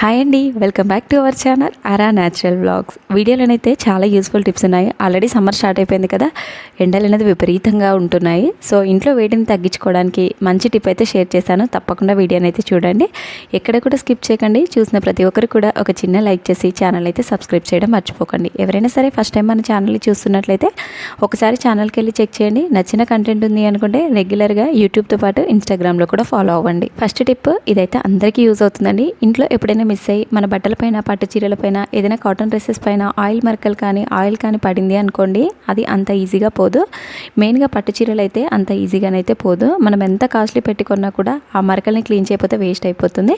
Hi అండి welcome back to our channel అరా natural blogs వీడియోలోనైతే చాలా యూస్ఫుల్ టిప్స్ ఉన్నాయి. ఆల్రెడీ సమ్మర్ స్టార్ట్ అయిపోయింది కదా ఎండలు అనేది విపరీతంగా ఉంటున్నాయి. సో ఇంట్లో వేడిని తగ్గించుకోవడానికి మంచి టిప్ అయితే షేర్ చేశాను. తప్పకుండా వీడియోని అయితే చూడండి. ఎక్కడ కూడా స్కిప్ చేయకండి. చూసిన ప్రతి ఒక్కరు కూడా ఒక చిన్న లైక్ చేసి ఛానల్ అయితే సబ్స్క్రైబ్ చేయడం మర్చిపోకండి. ఎవరైనా సరే ఫస్ట్ టైం మన ఛానల్ని చూస్తున్నట్లయితే ఒకసారి ఛానల్కి వెళ్ళి చెక్ చేయండి. నచ్చిన కంటెంట్ ఉంది అనుకుంటే రెగ్యులర్గా యూట్యూబ్తో పాటు ఇన్స్టాగ్రామ్లో కూడా ఫాలో అవ్వండి. ఫస్ట్ టిప్ ఇదైతే అందరికీ యూజ్ అవుతుందండి. ఇంట్లో ఎప్పుడైనా మిస్ అయ్యి మన బట్టలపైన పట్టు చీరలపైన ఏదైనా కాటన్ డ్రెస్సెస్ పైన ఆయిల్ మరకలు కానీ ఆయిల్ కానీ పడింది అనుకోండి అది అంత ఈజీగా పోదు. మెయిన్గా పట్టు చీరలు అయితే అంత ఈజీగానైతే పోదు. మనం ఎంత కాస్ట్లీ పెట్టుకున్నా కూడా ఆ మరకల్ని క్లీన్ చేయకపోతే వేస్ట్ అయిపోతుంది.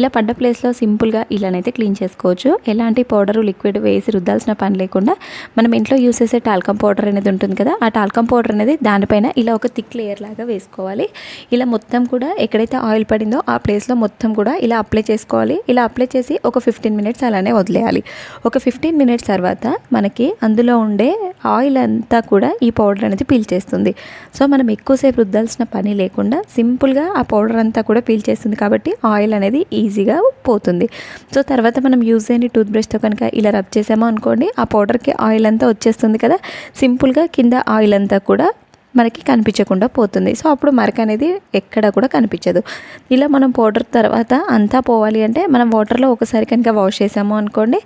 ఇలా పడ్డ ప్లేస్లో సింపుల్గా ఇలానైతే క్లీన్ చేసుకోవచ్చు. ఎలాంటి పౌడర్ లిక్విడ్ వేసి రుద్దాల్సిన పని లేకుండా మనం ఇంట్లో యూస్ చేసే టాల్కమ్ పౌడర్ అనేది ఉంటుంది కదా ఆ టాల్కమ్ పౌడర్ అనేది దానిపైన ఇలా ఒక థిక్ లేయర్ లాగా వేసుకోవాలి. ఇలా మొత్తం కూడా ఎక్కడైతే ఆయిల్ పడిందో ఆ ప్లేస్లో మొత్తం కూడా ఇలా అప్లై చేసుకోవాలి. ఇలా అప్లై చేసి ఒక ఫిఫ్టీన్ మినిట్స్ అలానే వదిలేయాలి. ఒక ఫిఫ్టీన్ మినిట్స్ తర్వాత మనకి అందులో ఉండే ఆయిల్ అంతా కూడా ఈ పౌడర్ అనేది పీల్చేస్తుంది సో మనం ఎక్కువసేపు రుద్దాల్సిన పని లేకుండా సింపుల్గా ఆ పౌడర్ అంతా కూడా పీల్చేస్తుంది కాబట్టి ఆయిల్ అనేది ఈజీగా పోతుంది. సో తర్వాత మనం యూజ్ చేయని టూత్ బ్రష్తో కనుక ఇలా రబ్ చేసామో అనుకోండి ఆ పౌడర్కి ఆయిల్ అంతా వచ్చేస్తుంది కదా. సింపుల్గా కింద ఆయిల్ అంతా కూడా మనకి కనిపించకుండా పోతుంది. సో అప్పుడు మరక అనేది ఎక్కడ కూడా కనిపించదు. ఇలా మనం పౌడర్ తర్వాత అంతా పోవాలి అంటే మనం వాటర్లో ఒకసారి కనుక వాష్ చేసాము అనుకోండి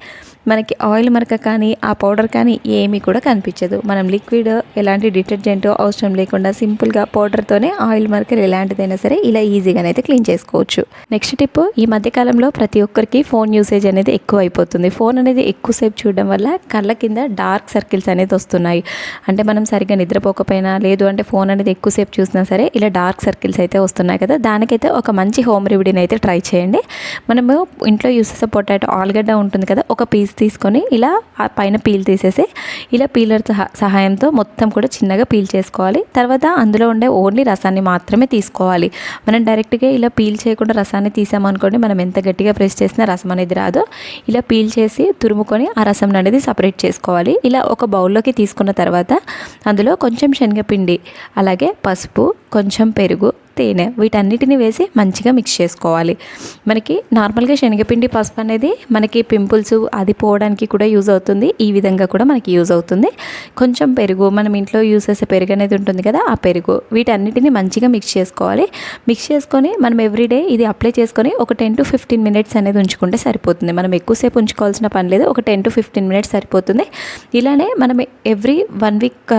మనకి ఆయిల్ మరక కానీ ఆ పౌడర్ కానీ ఏమీ కూడా కనిపించదు. మనం లిక్విడ్ ఎలాంటి డిటర్జెంట్ అవసరం లేకుండా సింపుల్గా పౌడర్తోనే ఆయిల్ మరకలు ఎలాంటిదైనా సరే ఇలా ఈజీగానైతే క్లీన్ చేసుకోవచ్చు. నెక్స్ట్ టిప్ ఈ మధ్యకాలంలో ప్రతి ఒక్కరికి ఫోన్ యూసేజ్ అనేది ఎక్కువ అయిపోతుంది. ఫోన్ అనేది ఎక్కువసేపు చూడడం వల్ల కళ్ళ కింద డార్క్ సర్కిల్స్ అనేది వస్తున్నాయి. అంటే మనం సరిగ్గా నిద్రపోకపోయినా లేదు అంటే ఫోన్ అనేది ఎక్కువసేపు చూసినా సరే ఇలా డార్క్ సర్కిల్స్ అయితే వస్తున్నాయి కదా. దానికైతే ఒక మంచి హోమ్ రెమెడీని అయితే ట్రై చేయండి. మనము ఇంట్లో యూస్ చేసే పొటాటో ఆలుగడ్డ ఉంటుంది కదా ఒక పీస్ తీసుకొని ఇలా ఆ పైన పీల్ తీసేసి ఇలా పీలర్ సహాయంతో మొత్తం కూడా చిన్నగా పీల్ చేసుకోవాలి. తర్వాత అందులో ఉండే ఓన్లీ రసాన్ని మాత్రమే తీసుకోవాలి. మనం డైరెక్ట్గా ఇలా పీల్ చేయకుండా రసాన్ని తీసామనుకోండి మనం ఎంత గట్టిగా ప్రెస్ చేసినా రసం అనేది రాదు. ఇలా పీల్ చేసి తురుముకొని ఆ రసం అనేది సపరేట్ చేసుకోవాలి. ఇలా ఒక బౌల్లోకి తీసుకున్న తర్వాత అందులో కొంచెం శనగపిండి అలాగే పసుపు కొంచెం పెరుగు తేనె వీటన్నిటిని వేసి మంచిగా మిక్స్ చేసుకోవాలి. మనకి నార్మల్గా శనగపిండి పసుపు అనేది మనకి పింపుల్స్ అది పోవడానికి కూడా యూజ్ అవుతుంది. ఈ విధంగా కూడా మనకి యూజ్ అవుతుంది. కొంచెం పెరుగు మనం ఇంట్లో యూజ్ చేసే పెరుగు అనేది ఉంటుంది కదా ఆ పెరుగు వీటన్నిటిని మంచిగా మిక్స్ చేసుకోవాలి. మిక్స్ చేసుకొని మనం ఎవ్రీడే ఇది అప్లై చేసుకొని ఒక టెన్ టు ఫిఫ్టీన్ మినిట్స్ అనేది ఉంచుకుంటే సరిపోతుంది. మనం ఎక్కువసేపు ఉంచుకోవాల్సిన పని లేదు ఒక టెన్ టు ఫిఫ్టీన్ మినిట్స్ సరిపోతుంది. ఇలానే మనం ఎవ్రీ వన్ వీక్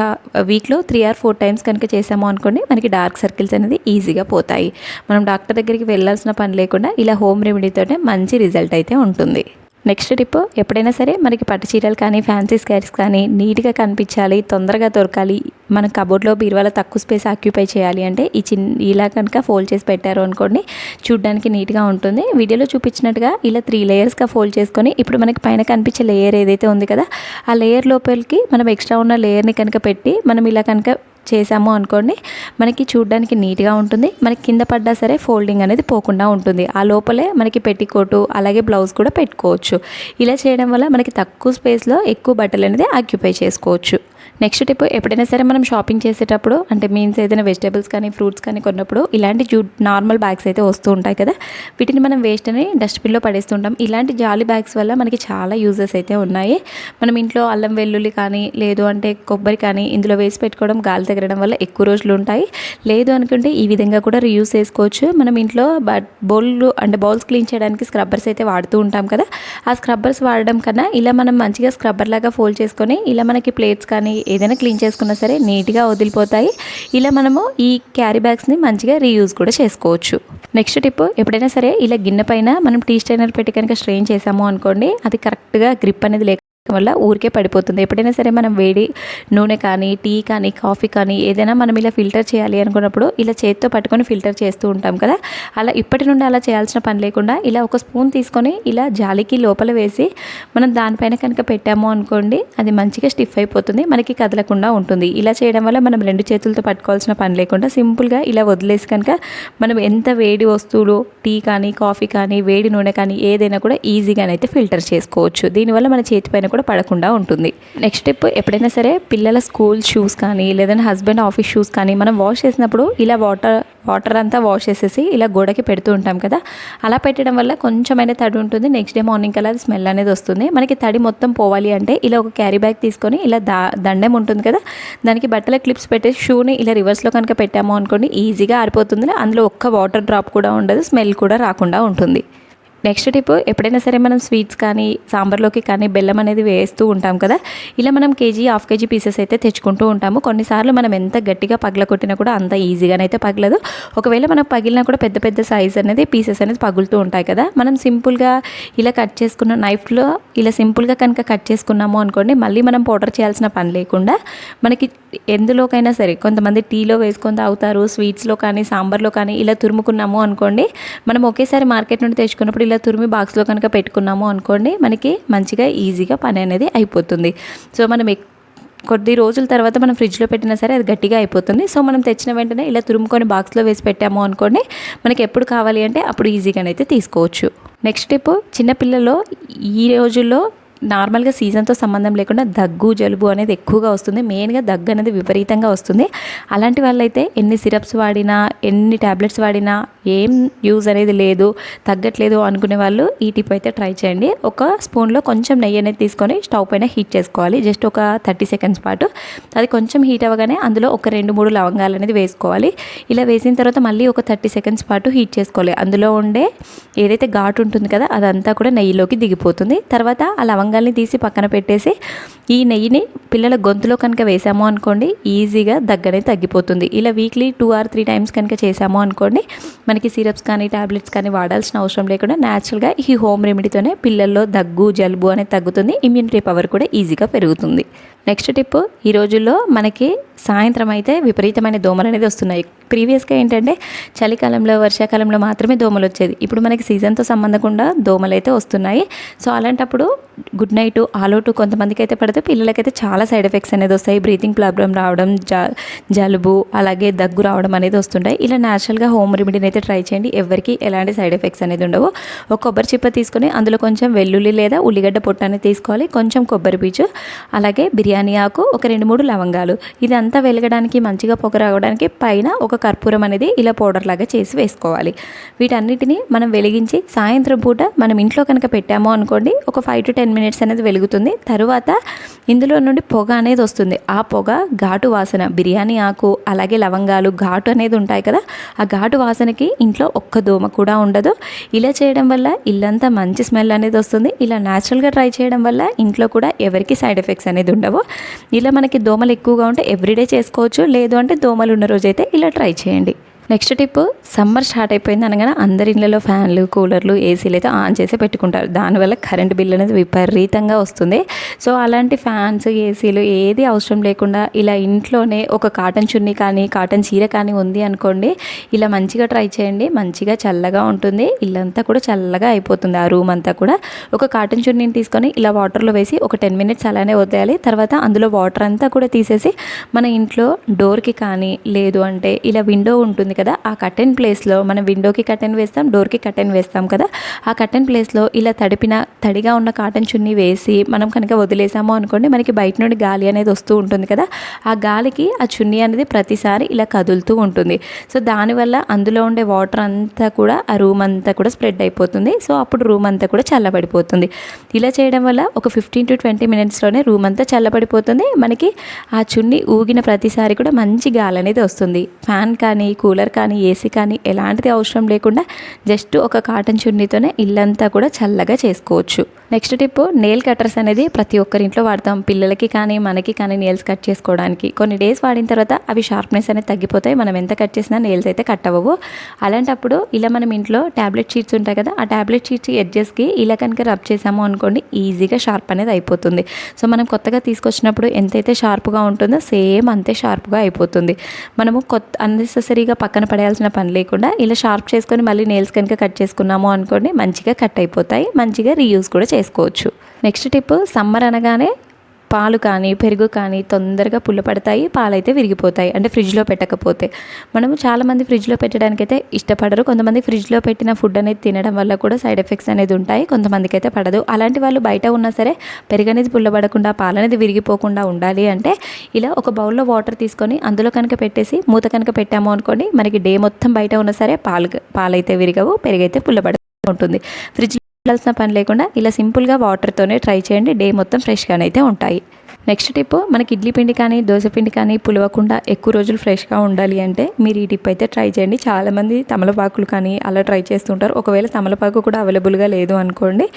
వీక్లో త్రీ ఆర్ ఫోర్ టైమ్స్ కనుక చేసాము అనుకోండి మనకి డార్క్ సర్కిల్స్ అనేది ఈజీగా పోతాయి. మనం డాక్టర్ దగ్గరికి వెళ్ళాల్సిన పని లేకుండా ఇలా హోమ్ రెమెడీతోనే మంచి రిజల్ట్ అయితే ఉంటుంది. నెక్స్ట్ టిప్ ఎప్పుడైనా సరే మనకి పట్టు చీరలు కానీ ఫ్యాన్సీ స్కారీస్ కానీ నీట్గా కనిపించాలి తొందరగా దొరకాలి. మన కబోర్డ్లో బీరువాలో తక్కువ స్పేస్ ఆక్యుపై చేయాలి అంటే ఈ చిన్న ఇలా కనుక ఫోల్డ్ చేసి పెట్టారు అనుకోండి చూడడానికి నీట్గా ఉంటుంది. వీడియోలో చూపించినట్టుగా ఇలా త్రీ లేయర్స్గా ఫోల్డ్ చేసుకొని ఇప్పుడు మనకి పైన కనిపించే లేయర్ ఏదైతే ఉంది కదా ఆ లేయర్ లోపలికి మనం ఎక్స్ట్రా ఉన్న లేయర్ని కనుక పెట్టి మనం ఇలా కనుక చేసాము అనుకోండి మనకి చూడడానికి నీట్గా ఉంటుంది. మనకి కింద పడ్డా సరే ఫోల్డింగ్ అనేది పోకుండా ఉంటుంది. ఆ లోపలే మనకి పెట్టికోటు అలాగే బ్లౌజ్ కూడా పెట్టుకోవచ్చు. ఇలా చేయడం వల్ల మనకి తక్కువ స్పేస్లో ఎక్కువ బట్టలు అనేది ఆక్యుపై చేసుకోవచ్చు. నెక్స్ట్ టిప్ ఎప్పుడైనా సరే మనం షాపింగ్ చేసేటప్పుడు అంటే మీన్స్ ఏదైనా వెజిటేబుల్స్ కానీ ఫ్రూట్స్ కానీ కొన్నప్పుడు ఇలాంటి జూ నార్మల్ బ్యాగ్స్ అయితే వస్తూ ఉంటాయి కదా. వీటిని మనం వేస్ట్ అని డస్ట్బిన్లో పడేస్తుంటాం ఇలాంటి జాలి బ్యాగ్స్ వల్ల మనకి చాలా యూజెస్ అయితే ఉన్నాయి. మనం ఇంట్లో అల్లం వెల్లుల్లి కానీ లేదు అంటే కొబ్బరి కానీ ఇందులో వేసి పెట్టుకోవడం గాలి తగలడం వల్ల ఎక్కువ రోజులు ఉంటాయి. లేదు అనుకుంటే ఈ విధంగా కూడా రియూస్ చేసుకోవచ్చు. మనం ఇంట్లో బట్ బౌల్లు అంటే బౌల్స్ క్లీన్ చేయడానికి స్క్రబ్బర్స్ అయితే వాడుతూ ఉంటాం కదా. ఆ స్క్రబ్బర్స్ వాడడం కన్నా ఇలా మనం మంచిగా స్క్రబ్బర్ లాగా ఫోల్డ్ చేసుకొని ఇలా మనకి ప్లేట్స్ కానీ ఏదైనా క్లీన్ చేసుకున్నా సరే నీట్గా వదిలిపోతాయి. ఇలా మనము ఈ క్యారీ బ్యాగ్స్ని మంచిగా రీయూజ్ కూడా చేసుకోవచ్చు. నెక్స్ట్ టిప్ ఎప్పుడైనా సరే ఇలా గిన్నె పైన మనం టీ స్టైనర్ పెట్టి కనుక స్ట్రెయిన్ చేసాము అనుకోండి అది కరెక్ట్గా గ్రిప్ అనేది లేక వల్ల ఊరికే పడిపోతుంది. ఎప్పుడైనా సరే మనం వేడి నూనె కానీ టీ కానీ కాఫీ కానీ ఏదైనా మనం ఇలా ఫిల్టర్ చేయాలి అనుకున్నప్పుడు ఇలా చేతితో పట్టుకొని ఫిల్టర్ చేస్తూ ఉంటాం కదా. అలా ఇప్పటి నుండి అలా చేయాల్సిన పని లేకుండా ఇలా ఒక స్పూన్ తీసుకొని ఇలా జాలికి లోపల వేసి మనం దానిపైన కనుక పెట్టాము అనుకోండి అది మంచిగా స్టిఫ్ అయిపోతుంది మనకి కదలకుండా ఉంటుంది. ఇలా చేయడం వల్ల మనం రెండు చేతులతో పట్టుకోవాల్సిన పని లేకుండా సింపుల్గా ఇలా వదిలేసి కనుక మనం ఎంత వేడి వస్తువులు టీ కానీ కాఫీ కానీ వేడి నూనె కానీ ఏదైనా కూడా ఈజీగానైతే ఫిల్టర్ చేసుకోవచ్చు. దీనివల్ల మన చేతి పైన కూడా కూడా పడకుండా ఉంటుంది. నెక్స్ట్ స్టెప్ ఎప్పుడైనా సరే పిల్లల స్కూల్ షూస్ కానీ లేదంటే హస్బెండ్ ఆఫీస్ షూస్ కానీ మనం వాష్ చేసినప్పుడు ఇలా వాటర్ వాటర్ అంతా వాష్ చేసేసి ఇలా గోడకి పెడుతూ ఉంటాం కదా? అలా పెట్టడం వల్ల కొంచెమైనా తడి ఉంటుంది. నెక్స్ట్ డే మార్నింగ్ కల్లా అది స్మెల్ అనేది వస్తుంది. మనకి తడి మొత్తం పోవాలి అంటే ఇలా ఒక క్యారీ బ్యాగ్ తీసుకొని ఇలా దా దండం ఉంటుంది కదా? దానికి బట్టల క్లిప్స్ పెట్టేసి షూని ఇలా రివర్స్లో కనుక పెట్టాము అనుకోండి ఈజీగా ఆరిపోతుంది అందులో ఒక్క వాటర్ డ్రాప్ కూడా ఉండదు. స్మెల్ కూడా రాకుండా ఉంటుంది. నెక్స్ట్ టిప్ ఎప్పుడైనా సరే మనం స్వీట్స్ కానీ సాంబార్లోకి కానీ బెల్లం అనేది వేస్తూ ఉంటాం కదా ఇలా మనం కేజీ హాఫ్ కేజీ పీసెస్ అయితే తెచ్చుకుంటూ ఉంటాము. కొన్నిసార్లు మనం ఎంత గట్టిగా పగల కొట్టినా కూడా అంత ఈజీగానైతే పగలదు. ఒకవేళ మనం పగిలినా కూడా పెద్ద పెద్ద సైజ్ అనేది పీసెస్ అనేది పగులుతూ ఉంటాయి కదా. మనం సింపుల్గా ఇలా కట్ చేసుకున్న నైఫ్లో ఇలా సింపుల్గా కనుక కట్ చేసుకున్నాము అనుకోండి మళ్ళీ మనం పౌడర్ చేయాల్సిన పని లేకుండా మనకి ఎందులోకైనా సరే కొంతమంది టీలో వేసుకొని తాగుతారు స్వీట్స్లో కానీ సాంబార్లో కానీ ఇలా తురుముకున్నాము అనుకోండి మనం ఒకేసారి మార్కెట్ నుండి తెచ్చుకున్నప్పుడు ఇలా తురిమి బాక్స్లో కనుక పెట్టుకున్నాము అనుకోండి మనకి మంచిగా ఈజీగా పని అనేది అయిపోతుంది. సో మనం కొద్ది రోజుల తర్వాత మనం ఫ్రిడ్జ్లో పెట్టినా సరే అది గట్టిగా అయిపోతుంది. సో మనం తెచ్చిన వెంటనే ఇలా తురుముకొని బాక్స్లో వేసి పెట్టాము అనుకోండి మనకి ఎప్పుడు కావాలి అంటే అప్పుడు ఈజీగానైతే తీసుకోవచ్చు. నెక్స్ట్ టిప్ చిన్నపిల్లలు ఈ రోజుల్లో నార్మల్గా సీజన్తో సంబంధం లేకుండా దగ్గు జలుబు అనేది ఎక్కువగా వస్తుంది. మెయిన్గా దగ్గు అనేది విపరీతంగా వస్తుంది. అలాంటి వాళ్ళైతే ఎన్ని సిరప్స్ వాడినా ఎన్ని ట్యాబ్లెట్స్ వాడినా ఏం యూజ్ అనేది లేదు తగ్గట్లేదు అనుకునే వాళ్ళు ఈ టిప్ అయితే ట్రై చేయండి. ఒక స్పూన్లో కొంచెం నెయ్యి అనేది తీసుకొని స్టవ్ పైన హీట్ చేసుకోవాలి. జస్ట్ ఒక థర్టీ సెకండ్స్ పాటు. అది కొంచెం హీట్ అవ్వగానే అందులో ఒక రెండు మూడు లవంగాలు అనేది వేసుకోవాలి. ఇలా వేసిన తర్వాత మళ్ళీ ఒక థర్టీ సెకండ్స్ పాటు హీట్ చేసుకోవాలి. అందులో ఉండే ఏదైతే ఘాటు ఉంటుంది కదా అదంతా కూడా నెయ్యిలోకి దిగిపోతుంది. తర్వాత ఆ లవంగాల్ని తీసి పక్కన పెట్టేసి ఈ నెయ్యిని పిల్లల గొంతులో కనుక వేసాము అనుకోండి ఈజీగా దగ్గనే తగ్గిపోతుంది. ఇలా weekly two or three times కనుక చేసాము అనుకోండి మనకి సిరప్స్ కానీ టాబ్లెట్స్ కానీ వాడాల్సిన అవసరం లేకుండా న్యాచురల్గా ఈ హోమ్ రెమెడీతోనే పిల్లల్లో దగ్గు జలుబు అనేది తగ్గుతుంది ఇమ్యూనిటీ పవర్ కూడా ఈజీగా పెరుగుతుంది. నెక్స్ట్ టిప్ ఈ రోజుల్లో మనకి సాయంత్రం అయితే విపరీతమైన దోమలు అనేది వస్తున్నాయి. ప్రీవియస్గా ఏంటంటే చలికాలంలో వర్షాకాలంలో మాత్రమే దోమలు వచ్చేది. ఇప్పుడు మనకి సీజన్తో సంబంధకుండా దోమలు అయితే వస్తున్నాయి. సో అలాంటప్పుడు గుడ్ నైట్ ఆలోటు కొంతమందికి అయితే పడితే పిల్లలకైతే చాలా సైడ్ ఎఫెక్ట్స్ అనేది వస్తాయి. బ్రీతింగ్ ప్రాబ్లం రావడం జ జలుబు అలాగే దగ్గు రావడం అనేది వస్తుంటాయి. ఇలా న్యాచురల్గా హోమ్ రెమెడీని అయితే ట్రై చేయండి. ఎవరికి ఎలాంటి సైడ్ ఎఫెక్ట్స్ అనేది ఉండవు. ఒక కొబ్బరి చిప్ప తీసుకొని అందులో కొంచెం వెల్లుల్లి లేదా ఉల్లిగడ్డ పొట్టు అనేది తీసుకోవాలి. కొంచెం కొబ్బరి పీచు అలాగే బిర్యానీ ఆకు ఒక రెండు మూడు లవంగాలు. ఇదంతా వెలగడానికి మంచిగా పొగ రావడానికి పైన ఒక కర్పూరం అనేది ఇలా పౌడర్ లాగా చేసి వేసుకోవాలి. వీటన్నిటిని మనం వెలిగించి సాయంత్రం పూట మనం ఇంట్లో కనుక పెట్టామో అనుకోండి ఒక ఫైవ్ టు టెన్ మినిట్స్ అనేది వెలుగుతుంది. తరువాత ఇందులో నుండి పొగ అనేది వస్తుంది. ఆ పొగ ఘాటు వాసన బిర్యానీ ఆకు అలాగే లవంగాలు ఘాటు అనేది ఉంటాయి కదా ఆ ఘాటు వాసనకి ఇంట్లో ఒక్క దోమ కూడా ఉండదు. ఇలా చేయడం వల్ల ఇల్లంతా మంచి స్మెల్ అనేది వస్తుంది. ఇలా న్యాచురల్గా ట్రై చేయడం వల్ల ఇంట్లో కూడా ఎవరికి సైడ్ ఎఫెక్ట్స్ అనేది ఉండవు. ఇలా మనకి దోమలు ఎక్కువగా ఉంటే ఎవ్రీడే చేసుకోవచ్చు. లేదు అంటే దోమలు ఉన్న రోజైతే ఇలా ట్రై చేయండి. నెక్స్ట్ టిప్ సమ్మర్ స్టార్ట్ అయిపోయింది అనగానే అందరి ఇళ్ళలో ఫ్యాన్లు కూలర్లు ఏసీలు అయితే ఆన్ చేసి పెట్టుకుంటారు. దానివల్ల కరెంట్ బిల్ అనేది విపరీతంగా వస్తుంది. సో అలాంటి ఫ్యాన్స్ ఏసీలు ఏది అవసరం లేకుండా ఇలా ఇంట్లోనే ఒక కాటన్ చున్నీ కానీ కాటన్ చీర కానీ ఉంది అనుకోండి ఇలా మంచిగా ట్రై చేయండి. మంచిగా చల్లగా ఉంటుంది. ఇల్లంతా కూడా చల్లగా అయిపోతుంది. ఆ రూమ్ అంతా కూడా ఒక కాటన్ చున్నీని తీసుకొని ఇలా వాటర్లో వేసి ఒక టెన్ మినిట్స్ అలానే వదిలేయాలి. తర్వాత అందులో వాటర్ అంతా కూడా తీసేసి మన ఇంట్లో డోర్కి కానీ లేదు అంటే ఇలా విండో ఉంటుంది కదా ఆ కర్టెన్ ప్లేస్లో మనం విండోకి కర్టెన్ వేస్తాం డోర్కి కర్టెన్ వేస్తాం కదా ఆ కర్టెన్ ప్లేస్లో ఇలా తడిపిన తడిగా ఉన్న కాటన్ చున్నీ వేసి మనం కనుక వదిలేసాము అనుకోండి మనకి బయట నుండి గాలి అనేది వస్తూ ఉంటుంది కదా ఆ గాలికి ఆ చున్నీ అనేది ప్రతిసారి ఇలా కదులుతూ ఉంటుంది. సో దానివల్ల అందులో ఉండే వాటర్ అంతా కూడా ఆ రూమ్ అంతా కూడా స్ప్రెడ్ అయిపోతుంది. సో అప్పుడు రూమ్ అంతా కూడా చల్లబడిపోతుంది. ఇలా చేయడం వల్ల ఒక ఫిఫ్టీన్ టు ట్వంటీ మినిట్స్లోనే రూమ్ అంతా చల్లబడిపోతుంది. మనకి ఆ చున్నీ ఊగిన ప్రతిసారి కూడా మంచి గాలి అనేది వస్తుంది. ఫ్యాన్ కానీ కూలర్ కానీ ఏసీ కానీ ఎలాంటిది అవసరం లేకుండా జస్ట్ ఒక కాటన్ చున్నీతోనే ఇల్లంతా కూడా చల్లగా చేసుకోవచ్చు. నెక్స్ట్ టిప్ నెయిల్ కట్టర్స్ అనేది ప్రతి ఒక్కరి ఇంట్లో వాడతాం. పిల్లలకి కానీ మనకి కానీ నెయిల్స్ కట్ చేసుకోవడానికి. కొన్ని డేస్ వాడిన తర్వాత అవి షార్ప్నెస్ అనేది తగ్గిపోతాయి. మనం ఎంత కట్ చేసినా నెయిల్స్ అయితే కట్ అవ్వవు. అలాంటప్పుడు ఇలా మనం ఇంట్లో ట్యాబ్లెట్ షీట్స్ ఉంటాయి కదా ఆ ట్యాబ్లెట్ షీట్స్ ఎడ్జెస్కి ఇలా కనుక రబ్ చేసాము అనుకోండి ఈజీగా షార్ప్ అనేది అయిపోతుంది. సో మనం కొత్తగా తీసుకొచ్చినప్పుడు ఎంతైతే షార్ప్గా ఉంటుందో సేమ్ అంతే షార్ప్గా అయిపోతుంది. మనము కొత్త అన్నెసెసరీగా పక్కన పడేయాల్సిన పని లేకుండా ఇలా షార్ప్ చేసుకొని మళ్ళీ నెయిల్స్ కనుక కట్ చేసుకున్నాము అనుకోండి మంచిగా కట్ అయిపోతాయి. మంచిగా రీయూస్ కూడా చేసుకోవచ్చు. నెక్స్ట్ టిప్ సమ్మర్ అనగానే పాలు కానీ పెరుగు కానీ తొందరగా పుల్ల పడతాయి పాలైతే విరిగిపోతాయి. అంటే ఫ్రిడ్జ్లో పెట్టకపోతే. మనము చాలామంది ఫ్రిడ్జ్లో పెట్టడానికైతే ఇష్టపడరు. కొంతమంది ఫ్రిడ్జ్లో పెట్టిన ఫుడ్ అనేది తినడం వల్ల కూడా సైడ్ ఎఫెక్ట్స్ అనేది ఉంటాయి. కొంతమందికి అయితే పడదు. అలాంటి వాళ్ళు బయట ఉన్నా సరే పెరుగు అనేది పుల్లబడకుండా పాలు అనేది విరిగిపోకుండా ఉండాలి అంటే ఇలా ఒక బౌల్లో వాటర్ తీసుకొని అందులో కనుక పెట్టేసి మూత కనుక పెట్టాము అనుకోండి మనకి డే మొత్తం బయట ఉన్నా సరే పాలు పాలైతే విరగవు పెరుగైతే పుల్లబడ ఉంటుంది. ఫ్రిడ్జ్ వెళ్ళాల్సిన పని లేకుండా ఇలా సింపుల్గా వాటర్తోనే ట్రై చేయండి. డే మొత్తం ఫ్రెష్గానే అయితే ఉంటాయి. నెక్స్ట్ టిప్ మనకి ఇడ్లీ పిండి కానీ దోశ పిండి కానీ పులవకుండా ఎక్కువ రోజులు ఫ్రెష్గా ఉండాలి అంటే మీరు ఈ టిప్ అయితే ట్రై చేయండి. చాలామంది తమలపాకులు కానీ అలా ట్రై చేస్తుంటారు ఒకవేళ తమలపాకు కూడా అవైలబుల్గా లేదు అనుకోండి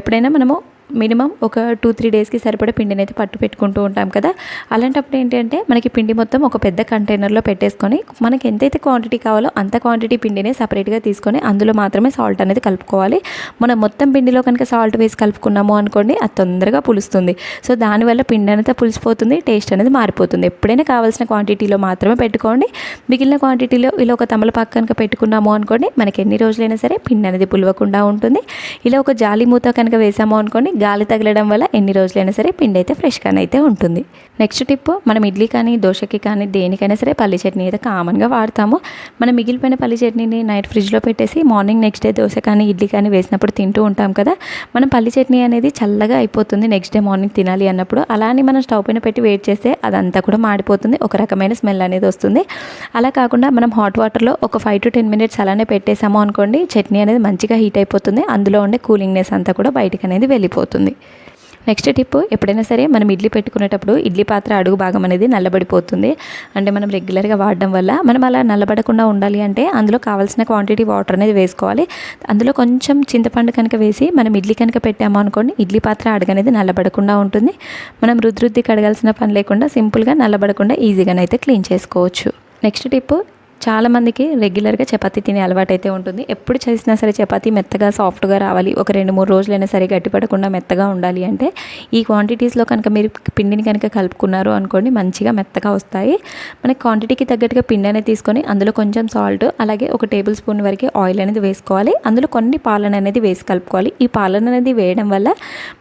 ఎప్పుడైనా మనము మినిమం ఒక టూ త్రీ డేస్కి సరిపడా పిండిని అయితే పట్టు పెట్టుకుంటూ ఉంటాం కదా. అలాంటప్పుడు ఏంటంటే మనకి పిండి మొత్తం ఒక పెద్ద కంటైనర్లో పెట్టేసుకొని మనకి ఎంతైతే క్వాంటిటీ కావాలో అంత క్వాంటిటీ పిండిని సపరేట్గా తీసుకొని అందులో మాత్రమే సాల్ట్ అనేది కలుపుకోవాలి. మనం మొత్తం పిండిలో కనుక సాల్ట్ వేసి కలుపుకున్నాము అనుకోండి అది తొందరగా పులుస్తుంది. సో దానివల్ల పిండి అనేది పులిసిపోతుంది టేస్ట్ అనేది మారిపోతుంది. ఎప్పుడైనా కావాల్సిన క్వాంటిటీలో మాత్రమే పెట్టుకోండి. మిగిలిన క్వాంటిటీలో ఇలా ఒక తమలపాకు కనుక పెట్టుకున్నాము అనుకోండి మనకి ఎన్ని రోజులైనా సరే పిండి అనేది పులవకుండా ఉంటుంది. ఇలా ఒక జాలి మూత కనుక వేసాము అనుకోండి గాలి తగలడం వల్ల ఎన్ని రోజులైనా సరే పిండి అయితే ఫ్రెష్గానే అయితే ఉంటుంది. నెక్స్ట్ టిప్ మనం ఇడ్లీ కానీ దోశకి కానీ దేనికైనా సరే పల్లి చట్నీ అయితే కామన్గా వాడతాము. మనం మిగిలిపోయిన పల్లి చట్నీని నైట్ ఫ్రిడ్జ్లో పెట్టేసి మార్నింగ్ నెక్స్ట్ డే దోశ కానీ ఇడ్లీ కానీ వేసినప్పుడు తింటూ ఉంటాం కదా మనం పల్లి చట్నీ అనేది చల్లగా అయిపోతుంది నెక్స్ట్ డే మార్నింగ్ తినాలి అన్నప్పుడు. అలానే మనం స్టవ్ పైన పెట్టి వెయిట్ చేస్తే అదంతా కూడా మాడిపోతుంది ఒక రకమైన స్మెల్ అనేది వస్తుంది. అలా కాకుండా మనం హాట్ వాటర్లో ఒక ఫైవ్ టు టెన్ మినిట్స్ అలానే పెట్టేసాము అనుకోండి చట్నీ అనేది మంచిగా హీట్ అయిపోతుంది. అందులో ఉండే కూలింగ్నెస్ అంతా కూడా బయటకు అనేది వెళ్ళిపోతుంది. నెక్స్ట్ టిప్ ఎప్పుడైనా సరే మనం ఇడ్లీ పెట్టుకునేటప్పుడు ఇడ్లీ పాత్ర అడుగు భాగం అనేది నల్లబడిపోతుంది. అంటే మనం రెగ్యులర్గా వాడడం వల్ల మనం అలా నల్లబడకుండా ఉండాలి అంటే అందులో కావాల్సిన క్వాంటిటీ వాటర్ అనేది వేసుకోవాలి. అందులో కొంచెం చింతపండు కనుక వేసి మనం ఇడ్లీ కనుక పెట్టాము అనుకోండి ఇడ్లీ పాత్ర అడుగు అనేది నల్లబడకుండా ఉంటుంది. మనం రుద్రుద్ది కడగాల్సిన పని లేకుండా సింపుల్గా నల్లబడకుండా ఈజీగానైతే క్లీన్ చేసుకోవచ్చు. నెక్స్ట్ టిప్ చాలామందికి రెగ్యులర్గా చపాతీ తినే అలవాటు అయితే ఉంటుంది. ఎప్పుడు చేసినా సరే చపాతీ మెత్తగా సాఫ్ట్గా రావాలి. ఒక రెండు మూడు రోజులైనా సరే గట్టిపడకుండా మెత్తగా ఉండాలి అంటే ఈ క్వాంటిటీస్లో కనుక మీరు పిండిని కనుక కలుపుకున్నారు అనుకోండి మంచిగా మెత్తగా వస్తాయి. మనకి క్వాంటిటీకి తగ్గట్టుగా పిండి అనేది తీసుకొని అందులో కొంచెం సాల్ట్ అలాగే ఒక టేబుల్ స్పూన్ వరకు ఆయిల్ అనేది వేసుకోవాలి. అందులో కొన్ని పాలన అనేది వేసి కలుపుకోవాలి. ఈ పాలన అనేది వేయడం వల్ల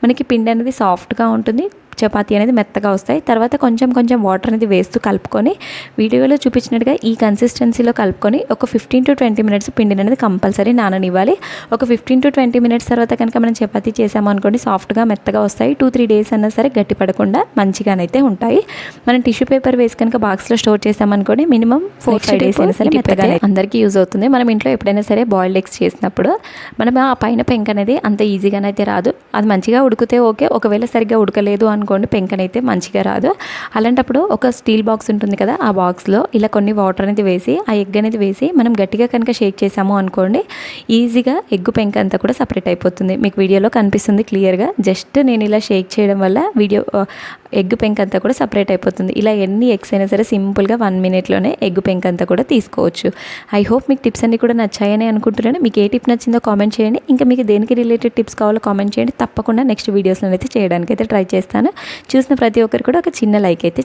మనకి పిండి అనేది సాఫ్ట్గా ఉంటుంది. చపాతీ అనేది మెత్తగా వస్తాయి. తర్వాత కొంచెం కొంచెం వాటర్ అనేది వేస్తూ కలుపుకొని వీడియోలో చూపించినట్టుగా ఈ కన్సిస్టెన్సీలో కలుపుకొని ఒక ఫిఫ్టీన్ టు ట్వంటీ మినిట్స్ పిండిని అనేది కంపల్సరీ నాననివ్వాలి. ఒక ఫిఫ్టీన్ టు ట్వంటీ మినిట్స్ తర్వాత కనుక మనం చపాతీ చేసాము అనుకోండి సాఫ్ట్గా మెత్తగా వస్తాయి. టూ త్రీ డేస్ అన్నా సరే గట్టి పడకుండా మంచిగానైతే ఉంటాయి. మనం టిష్యూ పేపర్ వేసి కనుక బాక్స్లో స్టోర్ చేసామనుకోండి మినిమం ఫోర్ ఫైవ్ డేస్ అయినా సరే మెత్తగా అందరికీ యూజ్ అవుతుంది. మనం ఇంట్లో ఎప్పుడైనా సరే బాయిల్డ్ ఎగ్స్ చేసినప్పుడు మనం ఆ పైన పెంక్ అనేది అంత ఈజీగానైతే రాదు. అది మంచిగా ఉడికితే ఓకే ఒకవేళ సరిగ్గా ఉడకలేదు అనుకోండి పెంకనైతే మంచిగా రాదు. అలాంటప్పుడు ఒక స్టీల్ బాక్స్ ఉంటుంది కదా ఆ బాక్స్లో ఇలా కొన్ని వాటర్ అనేది వేసి ఆ ఎగ్ అనేది వేసి మనం గట్టిగా కనుక షేక్ చేసాము అనుకోండి ఈజీగా ఎగ్ పెంక అంతా కూడా సపరేట్ అయిపోతుంది. మీకు వీడియోలో కనిపిస్తుంది క్లియర్గా. జస్ట్ నేను ఇలా షేక్ చేయడం వల్ల వీడియో ఎగ్ పెంక్ అంతా కూడా సపరేట్ అయిపోతుంది. ఇలా ఎన్ని ఎగ్స్ అయినా సరే సింపుల్గా వన్ మినిట్లోనే ఎగ్ పెంక్ అంతా కూడా తీసుకోవచ్చు. ఐ హోప్ మీకు టిప్స్ అన్ని కూడా నచ్చాయని అనుకుంటున్నాను. మీకు ఏ టిప్ నచ్చిందో కామెంట్ చేయండి. ఇంకా మీకు దేనికి రిలేటెడ్ టిప్స్ కావాలో కామెంట్ చేయండి. తప్పకుండా నెక్స్ట్ వీడియోస్లో అయితే చేయడానికి అయితే ట్రై చేస్తాను. చూసిన ప్రతి ఒక్కరు కూడా ఒక చిన్న లైక్ అయితే